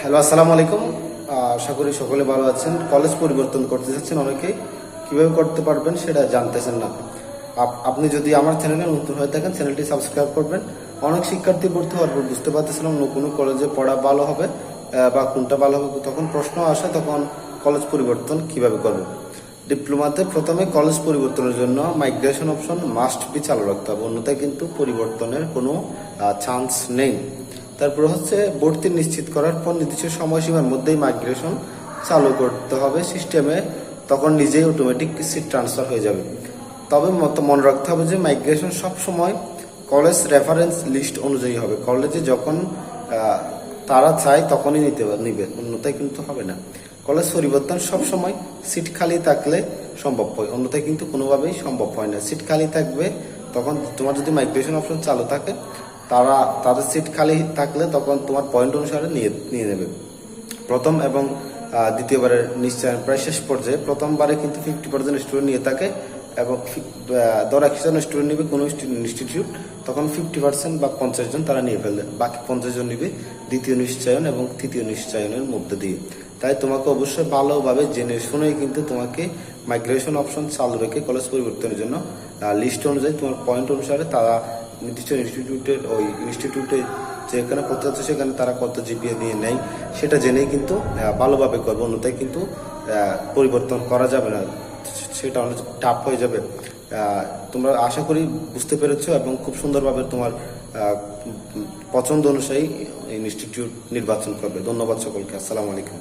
Hello, আসসালামু আলাইকুম। আশা করি সকলে ভালো আছেন। কলেজ পরিবর্তন করতে চাচ্ছেন অনেকেই কীভাবে করতে পারবেন সেটা জানতেছেন না। আপ- আপনি যদি আমার চ্যানেলে নতুন হয়ে থাকেন, চ্যানেলটি সাবস্ক্রাইব করবেন। অনেক শিক্ষার্থী ভর্তি হওয়ার পর বুঝতে পারতেছিলাম কোনো কলেজে পড়া ভালো হবে বা কোনটা ভালো হবে। তখন প্রশ্ন আসে, তখন কলেজ পরিবর্তন কীভাবে করব? ডিপ্লোমাতে প্রথমে কলেজ পরিবর্তনের জন্য মাইগ্রেশন অপশন মাস্ট বি চালু রাখতে হবে। অন্যথায় কিন্তু পরিবর্তনের কোনো চান্স নেই। তারপর হচ্ছে ভর্তি নিশ্চিত করার পর নির্দিষ্ট সময়সীমার মধ্যেই মাইগ্রেশন চালু করতে হবে সিস্টেমে তখন নিজেই অটোমেটিক সিট ট্রান্সফার হয়ে যাবে। তবে মনে রাখতে হবে যে মাইগ্রেশন সব সময় কলেজ রেফারেন্স লিস্ট অনুযায়ী হবে। কলেজে যখন তারা চায় তখনই নিতে নিবে, অন্যথায় কিন্তু হবে না। কলেজ পরিবর্তন সব সময় সিট খালি থাকলে সম্ভব হয়, অন্যথায় কিন্তু কোনোভাবেই সম্ভব হয় না। সিট খালি থাকবে, তখন তোমার যদি মাইগ্রেশন অপশন চালু থাকে তারা, তাদের সিট খালি থাকলে তখন তোমার পয়েন্ট অনুসারে নিয়ে নিয়ে নেবে। প্রথম এবং দ্বিতীয়বারের নিশ্চয়ন প্রায় শেষ পর্যায়ে প্রথমবারে কিন্তু ফিফটি পার্সেন্ট স্টুডেন্ট নিয়ে থাকে এবং ধর একশো জন স্টুডেন্ট নিবে কোনো ইনস্টিটিউট তখন ফিফটি পার্সেন্ট বা পঞ্চাশ জন তারা নিয়ে ফেলবে। বাকি পঞ্চাশ জন নিবে দ্বিতীয় নিশ্চয়ন এবং তৃতীয় নিশ্চয়নের মধ্যে দিয়ে। তাই তোমাকে অবশ্যই ভালোভাবে জেনে শুনেই কিন্তু তোমাকে মাইগ্রেশন অপশন চালু রেখে কলেজ পরিবর্তনের জন্য লিস্ট অনুযায়ী তোমার পয়েন্ট অনুসারে তারা নির্দিষ্ট ইনস্টিটিউটের ওই ইনস্টিটিউটে যেখানে পড়তে যাচ্ছে সেখানে তারা কত জিপিএ নিয়ে নেয়, সেটা জেনেই কিন্তু ভালোভাবে করব। অন্যথায় কিন্তু পরিবর্তন করা যাবে না। সেটা অনেক টাফ হয়ে যাবে। তোমরা আশা করি বুঝতে পেরেছ এবং খুব সুন্দরভাবে তোমার পছন্দ অনুযায়ী ইনস্টিটিউট নির্বাচন করবে। ধন্যবাদ সকলকে। আসসালামু আলাইকুম।